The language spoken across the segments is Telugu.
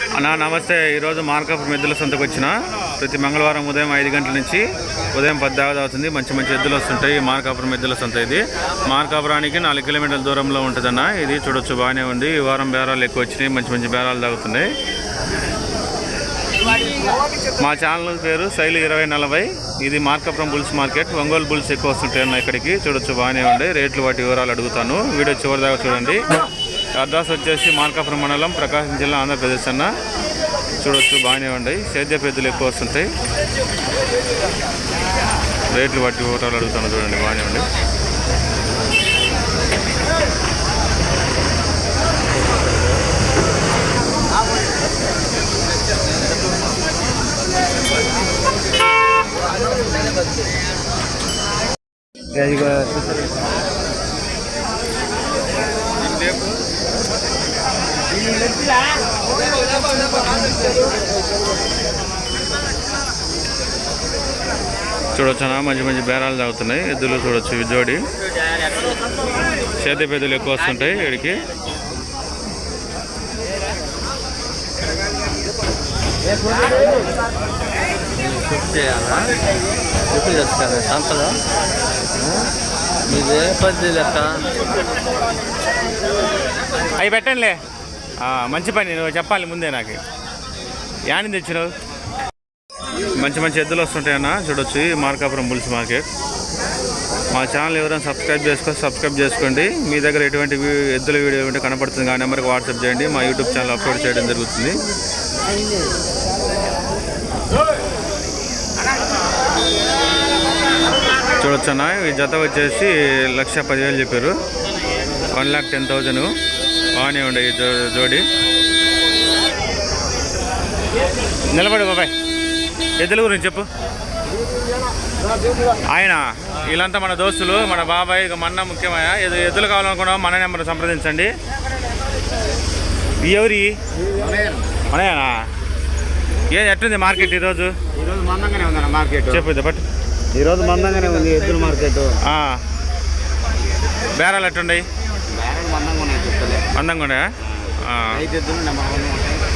అన్నా నమస్తే. ఈరోజు మార్కాపురం ఎద్దుల సంతకు వచ్చిన ప్రతి మంగళవారం ఉదయం ఐదు గంటల నుంచి ఉదయం పద్దాగా అవుతుంది. మంచి మంచి ఎద్దులు వస్తుంటాయి. ఈ మార్కాపురం ఎద్దుల సంత ఇది. మార్కాపురానికి నాలుగు కిలోమీటర్ల దూరంలో ఉంటుందన్న. ఇది చూడొచ్చు బాగానే ఉంది. ఈ వారం బేరాలు ఎక్కువ వచ్చినాయి. మంచి మంచి బేరాలు తాగుతున్నాయి. మా ఛానల్ పేరు శైలి ఇరవై నలభై. ఇది Markapuram bulls market. Ongole bulls ఎక్కువ వస్తుంటాయి అన్న ఇక్కడికి. చూడొచ్చు బాగానే ఉండే రేట్లు వాటి వివరాలు అడుగుతాను. వీడియో చివరి దాకా చూడండి. అడ్రస్ వచ్చేసి మార్కాపురం మండలం ప్రకాశం జిల్లా ఆంధ్రప్రదేశ్ అన్న. చూడొచ్చు బాగానే ఉన్నాయి సేద్య పెద్దలు ఎక్కువ వస్తుంటాయి. రేట్లు బట్టి వివరాలు అడుగుతాను చూడండి బాగానే ఉండి చూడొచ్చు అన్న మంచి మంచి బేరాలు తాగుతున్నాయి. ఎద్దులు చూడొచ్చు ఈ జోడి. పెద్దలు ఎక్కువ వస్తుంటాయి వీడికి చేస్తాను సంతలో మీదే పది లెక్క అవి పెట్టండిలే. మంచి పని నువ్వు చెప్పాలి ముందే నాకు. యాని తెచ్చినావు మంచి మంచి ఎద్దులు వస్తుంటాయన్న చూడొచ్చు ఈ మార్కాపురం బుల్స్ మార్కెట్. మా ఛానల్ ఎవరైనా సబ్స్క్రైబ్ చేసుకో సబ్స్క్రైబ్ చేసుకోండి. మీ దగ్గర ఎటువంటి ఎద్దుల వీడియో ఉంటే కనపడుతుంది ఆ నెంబర్కి వాట్సాప్ చేయండి. మా యూట్యూబ్ ఛానల్ అప్లోడ్ చేయడం జరుగుతుంది. చూడొచ్చన్న ఈ జత వచ్చేసి లక్ష పదివేలు చెప్పారు. One lakh ten thousand. బాగానే ఉండే ఈ జో- జోడి. నిలబడు బాబాయ్. ఎద్దుల గురించి చెప్పు. ఆయన వీళ్ళంతా మన దోస్తులు మన బాబాయ్ ఇక మన్న ముఖ్యమయ్య. ఎదు ఎద్దులు కావాలనుకున్నా మన నెంబర్ సంప్రదించండి. ఎవరి? మనయేనా? ఏది ఎట్లుంది మార్కెట్ ఈరోజు? ఈరోజు మందంగానే ఉందన్న మార్కెట్. చెప్పు బట్ ఈరోజు మందంగానే ఉంది ఎద్దుల మార్కెట్. బేరాలు ఎట్లున్నాయి బేరాలు మందంగా ఉన్నాయి అందంగా ఉన్నాయా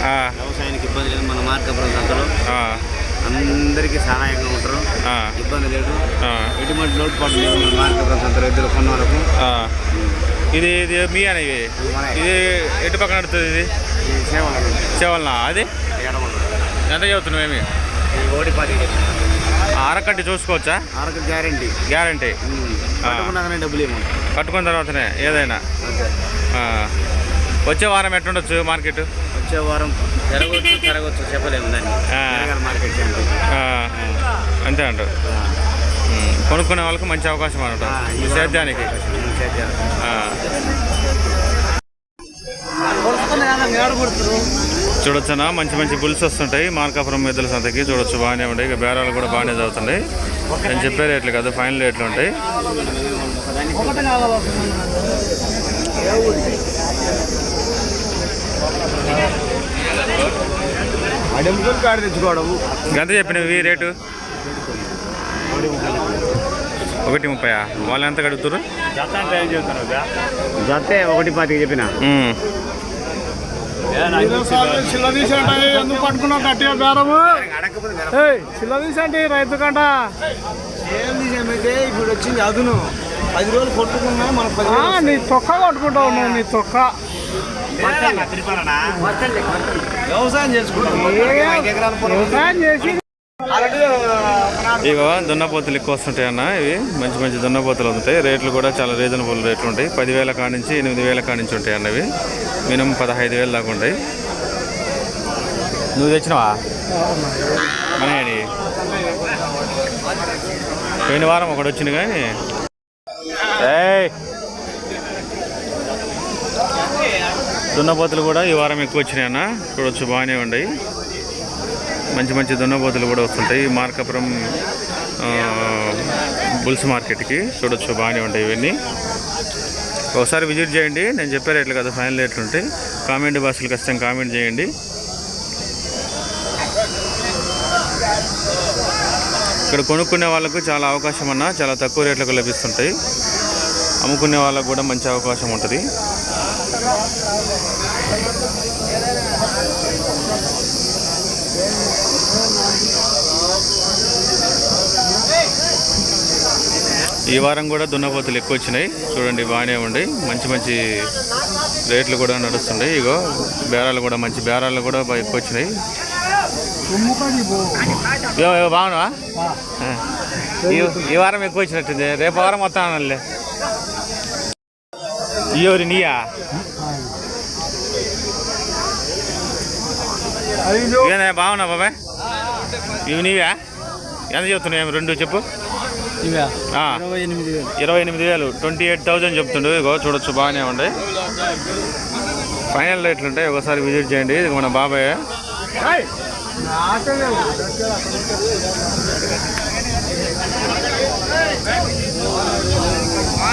వ్యవసాయానికి ఇబ్బంది లేదు మన మార్కాపురం సంతలో. ఆ. అందరికీ సహాయంగా ఉంటారు. ఇబ్బంది లేదు. ఎటువంటి లోటుపాటు లేదు మన మార్కాపురం సంతలో ఎద్దులు కొన్న వరకు. ఇది ఇది మీ అనేవి ఇది ఎటు పక్కన నడుస్తుంది ఇది? ఈ సేవలు చెవలనా అది? ఎంత చదువుతున్నావు ఏమి? అరకట్టి చూసుకోవచ్చా? ఆరకు గ్యారంటీ. గ్యారంటీ. కట్టుకున్న తర్వాతనే ఏదైనా. వచ్చే వారం ఎట్లుండొచ్చు మార్కెట్? వచ్చే వారం జరగవచ్చు జరగవచ్చు చెప్పలేము దాన్ని. మార్కెట్. అంతే అంటారు. కొనుక్కునే వాళ్ళకి మంచి అవకాశం అనమాట సేద్యానికి. చూడొచ్చునా? మంచి మంచి బుల్స్ వస్తుంటాయి. మార్కాపురం మెద్దల సంతకి చూడొచ్చు బాగానే ఉంటాయి. ఇక బేరాలు కూడా బాగానే చదువుతుంటాయి నేను చెప్పే రేట్లు కాదు ఫైనల్ రేట్లు ఉంటాయి. అడెంపులు కాడ ఎంత చెప్పినవి రేటు? ఒకటి ముప్పై వాళ్ళు ఎంత కడుగుతారు జతే ఒకటి పాతికి చెప్పిన. ఎందుకు పట్టుకున్నావు గట్టిగా బేరము? ఏయ్, చిల్లదీసంటే రైతు కంట. ఏం తీసామైతే ఇప్పుడు వచ్చింది అదును. పది రోజులు కొట్టుకున్నా మన నీ తొక్క కొట్టుకుంటావు నువ్వు నీ తొక్క. వ్యవసాయం చేసుకుంటాం ఏ- ఇగో దున్నపోతులు ఎక్కువ వస్తుంటాయి అన్న ఇవి. మంచి మంచి దున్నపోతులు ఉంటాయి రేట్లు కూడా చాలా రీజనబుల్ రేట్లు ఉంటాయి. పదివేల కాడ నుంచి ఎనిమిది వేల కాడ నుంచి ఉంటాయి అన్నవి మినిమం పదహైదు వేలు దాకా ఉంటాయి. నువ్వు తెచ్చినవా? మనని పోయిన వారం ఒకటి వచ్చింది కానీ. ఏయ్! దున్నపోతులు కూడా ఈ వారం ఎక్కువ వచ్చినాయి అన్న. చూడొచ్చు బాగానే ఉన్నాయి. మంచి మంచి దున్నపోతులు కూడా వస్తుంటాయి. మార్కాపురం బుల్స్ మార్కెట్కి చూడొచ్చు బాగానే ఉంటాయి ఇవన్నీ. ఒకసారి విజిట్ చేయండి. నేను చెప్పే రేట్లు కదా ఫైనల్ రేట్లు ఉంటాయి. కామెంట్ బాక్స్లు ఖచ్చితంగా కామెంట్ చేయండి. ఇక్కడ కొనుక్కునే వాళ్ళకు చాలా అవకాశం అన్న. చాలా తక్కువ రేట్లకు లభిస్తుంటాయి. అమ్ముకునే వాళ్ళకు కూడా మంచి అవకాశం ఉంటుంది. ఈ వారం కూడా దున్నపోతులు ఎక్కువ వచ్చినాయి. చూడండి బాగానే ఉండి మంచి మంచి రేట్లు కూడా నడుస్తున్నాయి ఇగో బేరాలు కూడా మంచి బేరాలు కూడా బాగా ఎక్కువ వచ్చినాయి. బాగున్నావా? ఈ వారం ఎక్కువ వచ్చినట్టుంది. రేపు వారం మొత్తం అనలే ఇయోరి నీయా బాగున్నా బాబాయ్? ఇవి నీవా? ఎంత చెప్తున్నాయి రెండు చెప్పు. ఇరవై ఎనిమిది వేలు. ఇరవై ఎనిమిది వేలు. ట్వంటీ ఎయిట్ థౌజండ్ చెప్తుండు. ఇగో చూడొచ్చు బాగానే ఉండే ఫైనల్ రేట్లు ఉంటాయి. ఒకసారి విజిట్ చేయండి. ఇది మన బాబాయ్.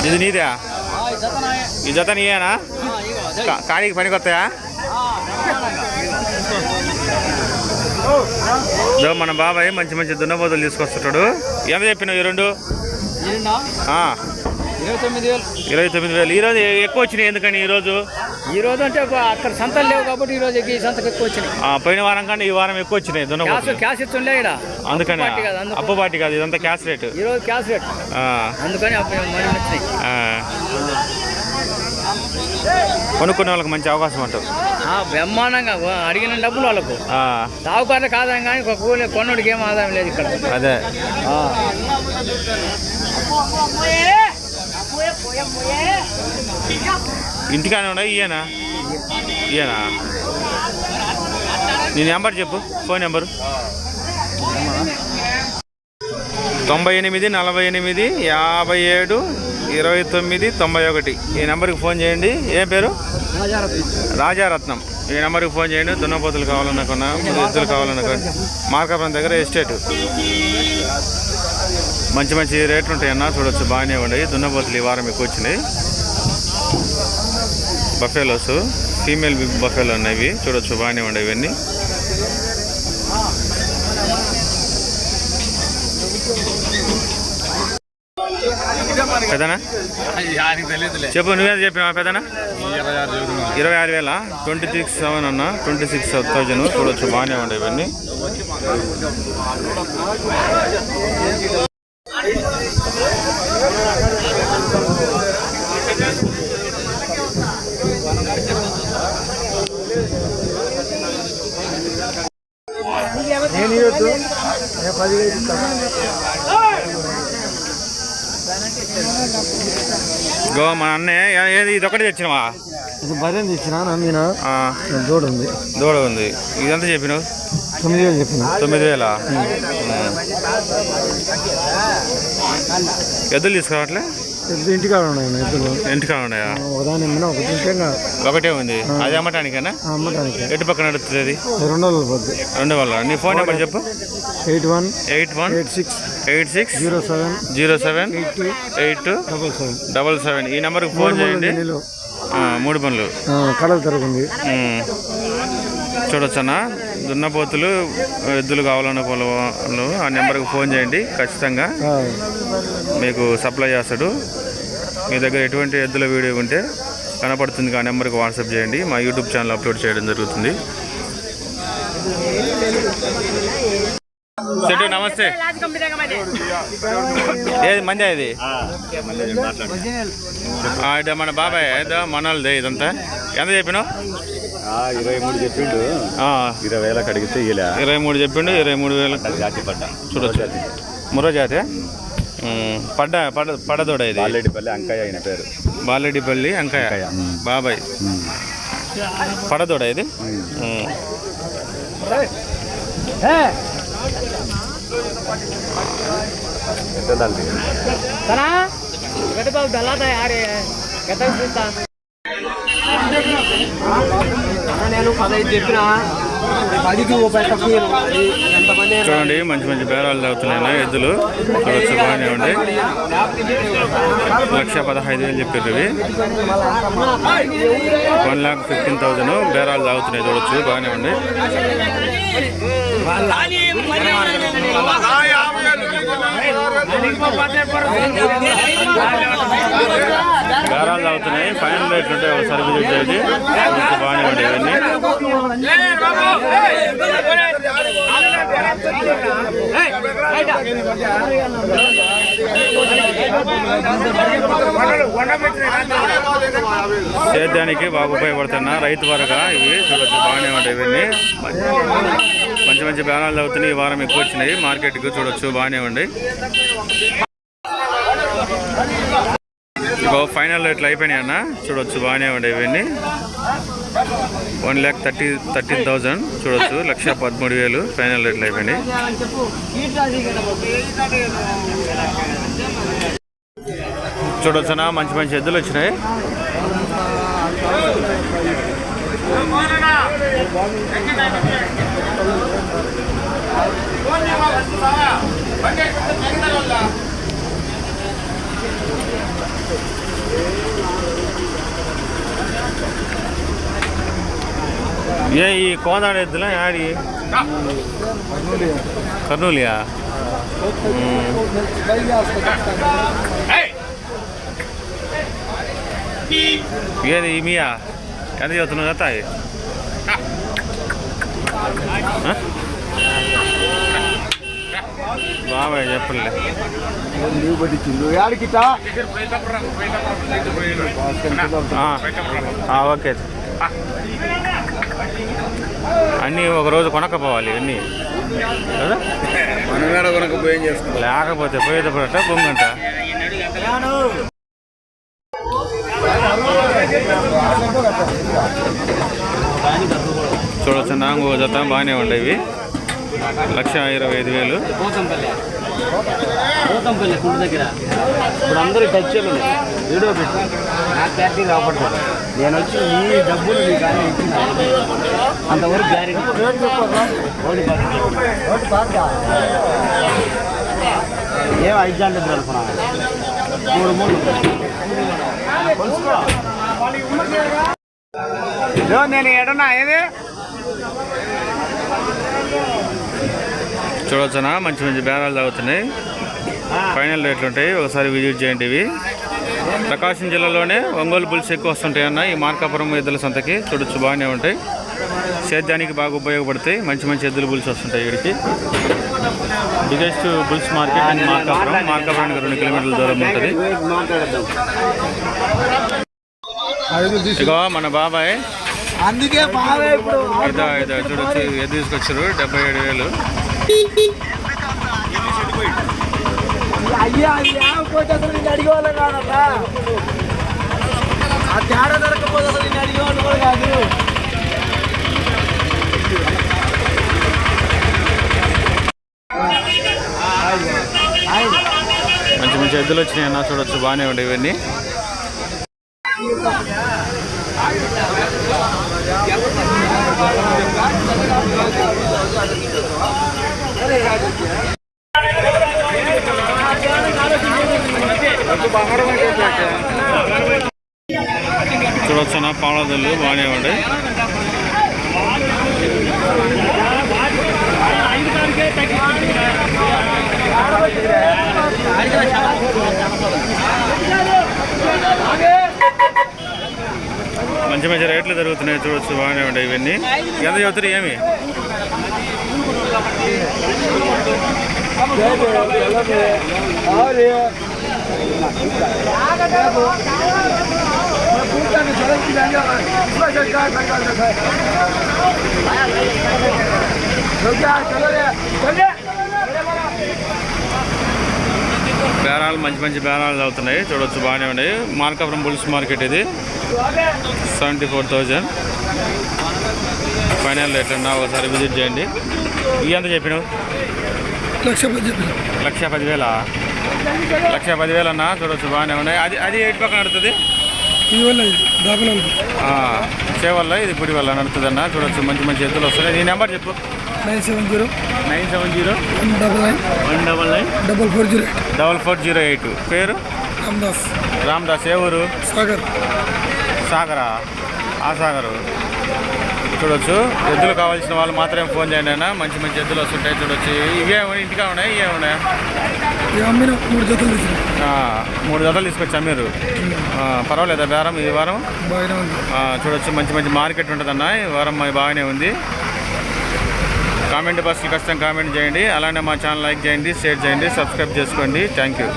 ఇది నీదా? ఈ జత నీయేనా కా- కాడికి పనికి వస్తాయా ఇదో మన బాబాయ్ మంచి మంచి దున్నపోతులు తీసుకొస్తుంటాడు. ఎంత చెప్పినావు ఈ రెండు? ఆ, ఇరవై తొమ్మిది వేలు. ఇరవై తొమ్మిది వేలు. ఈరోజు ఎక్కువ వచ్చినాయి ఎందుకని ఈరోజు? ఈ రోజు అంటే అక్కడ సంతలు లేవు కాబట్టి ఈ రోజు ఈ సంతకు ఎక్కువ వచ్చినాయి. ఆ, పోయిన వారం కన్నా ఈ వారం ఎక్కువ వచ్చినాయి క్యాష్ దున్నపోతులు క్యాష్ ఇస్తుండే ఇక్కడ అందుకని పార్టీ కాదు, ఇదంతా క్యాష్ రేట్. ఈ రోజు క్యాష్ రేట్. అందుకని. కొనుక్కునే వాళ్ళకి మంచి అవకాశం ఆ, బ్రహ్మాండంగా అడిగిన డబ్బులు వాళ్ళకు. ఆ, సాగుకారులు కాదని కానీ ఒక కూలి కొన్నుడికి ఏం ఆదాయం లేదు ఇక్కడ. అదే. ఇంటికానే ఉన్నాయి ఇయ్యనా ఇయ్యనా నీ నెంబర్ చెప్పు ఫోన్ నెంబరు. తొంభై ఎనిమిది నలభై ఎనిమిది యాభై ఏడు ఇరవై తొమ్మిది తొంభై ఒకటి. ఈ నెంబర్కి ఫోన్ చేయండి. ఏం పేరు? రాజారత్నం. ఈ నెంబర్కి ఫోన్ చేయండి. దున్నపోతులు కావాలనుకున్నా ఎద్దులు కావాలనుకున్నా. మార్కాపురం దగ్గర ఎస్టేట్. మంచి మంచి రేట్లు ఉంటాయన్న చూడొచ్చు బాగానే ఉన్నాయి. దున్నపోతులు ఈ వారం ఎక్కువ వచ్చినాయి. బఫేలోస్ ఫీమేల్ బఫేలో ఉన్నాయి చూడొచ్చు బాగానే ఉన్నాయి ఇవన్నీ. పెదనా చెప్పు నువ్వే చెప్పినా పెదనా ఇరవై ఆరు వేల ట్వంటీ సిక్స్ సెవెన్ అన్న ట్వంటీ సిక్స్ థౌజండ్ చూడొచ్చు బాగానే ఉన్నాయి ఇవన్నీ. నేను ఇవ్వద్దు. నేను పదివేలు గో మన అన్నయ్య ఏది ఇది ఒకటి తెచ్చినవా? ఇది బర్రెని తెచ్చిన ఆ, దూడ ఉంది. దూడ ఉంది. ఇదంతా చెప్పినావు? తొమ్మిది వేలు చెప్పిన. తొమ్మిది వేల? ఎద్దులు తీసుకురావట్లే? ఇంటికాడ ఉన్నాయి నా ఎద్దులు. ఇంటికాడ ఉన్నాయా? ఒకదాని ఒకటి ఉంటే ఇంకా ఒకటే ఉంది. అది అమ్మటానికేనా? అమ్మటానికి. ఎటు పక్కన నడుస్తుంది అది? రెండు రోజులు పోద్ది. రెండు వల్ల నీ ఫోన్ నెంబర్ చెప్పు. Eight one eight one eight six eight six zero seven zero seven eight two eight two double seven. Double seven. ఈ నెంబర్కి ఫోన్ చేయండి. మూడు పనులు కడలు తిరుగుంది. ఉమ్. దున్నపోతులు ఎద్దులు కావాలన్న వాళ్ళు ఆ నెంబర్కి ఫోన్ చేయండి ఖచ్చితంగా మీకు సప్లై చేస్తాడు. మీ దగ్గర ఎటువంటి ఎద్దుల వీడియో ఉంటే కనపడుతుంది ఆ నెంబర్కి వాట్సాప్ చేయండి. మా యూట్యూబ్ ఛానల్ అప్లోడ్ చేయడం జరుగుతుంది. నమస్తే. ఏది మంది ఇది? మన బాబాయ్ మనల్దే ఇదంతా. ఎంత చెప్పినావు? ఇరవై మూడు చెప్పిండు. ఆ, ఇరవై వేలకు అడిగితే ఇరవై మూడు చెప్పిండు ఇరవై మూడు వేలు. జాతి పడ్డ. చూడొచ్చు. ముర్రో జాతి. ఉమ్, పడ్డ పడ పడదోడ ఇది? బాలెడ్డిపల్లి అంకయ్య ఆయన పేరు. బాలెడ్డిపల్లి అంకాయ అంకాయ, ఉమ్. బాబాయ్. పడదోడ ఇది? గడ్డ చూస్తా. పదహైదు చెప్పిన పదికి పెట్టకు ఎంతమంది చూడండి మంచి మంచి బేరాలు అవుతున్నాయి ఎద్దులు. చూడొచ్చు బాగానే ఉండి లక్ష పదహైదు వేలు చెప్పారు ఇవి వన్ ల్యాక్ ఫిఫ్టీన్ థౌజండ్ బేరాలు తాగుతున్నాయి చూడొచ్చు బాగానే ఉంది. బేరాలు తాగుతున్నాయి ఫైనల్ రేట్లు ఉంటాయి ఒకసారి విజిట్ చేయండి. బాగానే ఉంటాయి ఇవన్నీ. సేద్యానికి బాగా ఉపయోగపడుతున్న రైతు వరగా ఇవి. చూడొచ్చు బాగానే ఉంటాయి ఇవన్నీ. మంచి మంచి బ్యానాలు అవుతున్నాయి. ఈ వారం ఎక్కువ వచ్చినాయి. మార్కెట్కి చూడొచ్చు. బాగానే ఉండి ఇగో ఫైనల్ ఇట్లా అయిపోయినాయి అన్న. చూడొచ్చు. బాగానే ఉండే ఇవన్నీ. One lakh thirty thirteen thousand. చూడొచ్చు. లక్ష పదమూడు వేలు ఫైనల్ రేట్లు అయిపోయినాయి. చూడొచ్చునా మంచి మంచి ఎద్దులు వచ్చినాయి. ఏ ఈ కోదాడ ఎద్దులా యాడి? కర్నూలియా? ఏది ఈ మీయా? ఎంత చదువుతున్నావు కదా బాబాయ్ చెప్పలే నీవు పట్టించిండు యాడికిటా ఓకే. అన్నీ ఒకరోజు కొనకపోవాలి అన్నీ కదా? మనమేడ లేకపోతే పోయేటప్పుడట బొంగంట చూడొచ్చు. నాంగు జత బాగానే ఉండేవి. లక్ష ఇరవై ఐదు వేలు. పోతంపల్లి. గుడి దగ్గర. ఇప్పుడు అందరూ టచ్ వీడియో పెట్టి. నాకు క్లారిటీ నేను వచ్చి ఈ డబ్బులు నీ కానీ ఇచ్చిన. అంతవరకు గ్యారెంటీ. ఏం ఐదు గంటలు అనుకున్నా మూడు మూడు. నేను ఎడనా ఏది? చూడొచ్చునా? మంచి మంచి బేరాలు తాగుతున్నాయి. ఫైనల్ రేట్లు ఉంటాయి. ఒకసారి విజిట్ చేయండి ఇవి. ప్రకాశం జిల్లాలోనే ఒంగోలు బుల్స్ ఎక్కువ వస్తుంటాయి అన్న. ఈ మార్కాపురం ఎద్దుల సంతకి చూడొచ్చు బాగానే ఉంటాయి. సేద్యానికి బాగా ఉపయోగపడతాయి. మంచి మంచి ఎద్దుల బుల్స్ వస్తుంటాయి వీడికి biggest bulls market and Markapuram. మార్కాపురానికి రెండు కిలోమీటర్ల దూరం ఉంటుంది. మాట్లాడదాం ఇగో మన బాబాయ్ అందుకే బాగా ఇప్పుడు ఇదో ఇదో చూడొచ్చు. తీసుకొచ్చారు? డెబ్బై ఏడు వేలు. అయ్యా లేకపోతే అసలు నేను అడిగేవాళ్ళం ఆ తేడా దొరకపోతే అసలు నేను అడిగేవాళ్ళు కూడా కాదు. మంచి మంచి ఎద్దులు వచ్చినాయి అన్న చూడొచ్చు. బాగానే ఉండే ఇవన్నీ. చూడొచ్చున? పాడదల్లు వాడేవాడే బాగానే ఉండే మంచి మంచి రేట్లు జరుగుతున్నాయి చూడొచ్చు బాగానే ఉంటాయి ఇవన్నీ ఎంత చెబుతారు ఏమి బేరాలు మంచి మంచి బేరాలు అవుతున్నాయి చూడొచ్చు బాగానే ఉన్నాయి. మార్కాపురం బుల్స్ మార్కెట్ ఇది. Seventy four thousand. Final rate అన్నా ఒకసారి విజిట్ చేయండి. ఇవి ఎంత చెప్పినావు? లక్ష లక్ష పదివేల? లక్ష పదివేలు అన్న చూడొచ్చు బాగానే ఉన్నాయి. అది అది ఎయిట్ పక్కన నడుతుంది? సేవల్ల ఇది పుడి వల్ల నడుతుంది అన్న చూడొచ్చు మంచి మంచి ఎద్దులు వస్తున్నాయి. నీ నెంబర్ చెప్పు. Nine seven zero nine seven zero? One double nine. One double nine double four zero double four zero eight. పేరు? రామ్దాస్. రామ్దాస్. ఏ ఊరు? సాగర్. సాగరా? ఆ సాగరు. చూడొచ్చు. ఎద్దులు కావాల్సిన వాళ్ళు మాత్రమే ఫోన్ చేయండి అన్న. మంచి మంచి ఎద్దులు వస్తుంటాయి చూడొచ్చు. ఇవే ఇంటికా ఉన్నాయి ఇవే ఉన్నాయి? మూడు జతలు మూడు జతలు తీసుకొచ్చా మీరు? పర్వాలేదా? బేరం ఈ వారం? చూడొచ్చు. మంచి మంచి మార్కెట్ ఉంటుందన్న. ఈ వారం బాగానే ఉంది. కామెంట్ బాక్స్లో ఖచ్చితంగా కామెంట్ చేయండి. అలానే మా ఛానల్ లైక్ చేయండి షేర్ చేయండి సబ్స్క్రైబ్ చేసుకోండి. Thank you